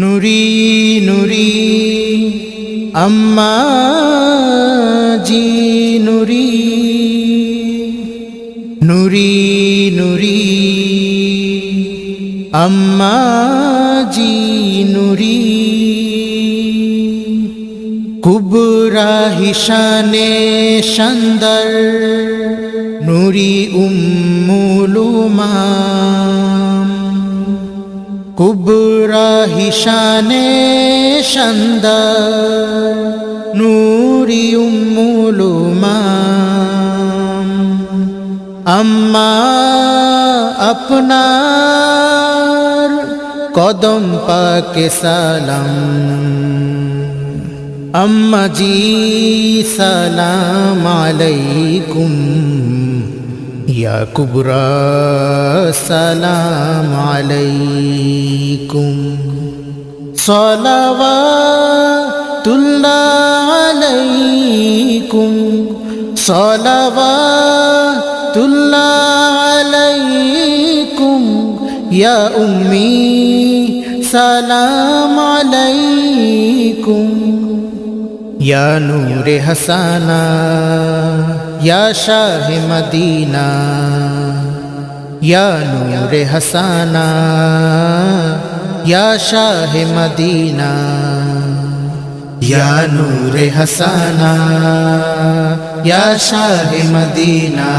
নুরি নুরি আম্মা জি নুরি নুরি নুরি আম্মা জি নুরি। কুবরা হিসানে সন্দর, নুরি উম্মুলুমাম। কুবরা হিসানে সন্দর, নুরি উম্মুলুমাম আম্মা আপনার কদম পাকে সালাম। আম্মা জি সালাম আলাইকুম। ইয়া কুবরা সালাম আলাইকুম। সলাওয়াতুল্লাহ আলাইকুম। সলাওয়াতুল্লাহ আলাইকুম। ইয়া উম্মি, সালাম আলাইকুম। ইয়া নূরে হাসানা, ইয়া শাহ মদিনা। ইয়া নূরে হাসানা ইয়া শাহ মদিনা ইয়া নূরে হাসানা ইয়া শাহ মদিনা।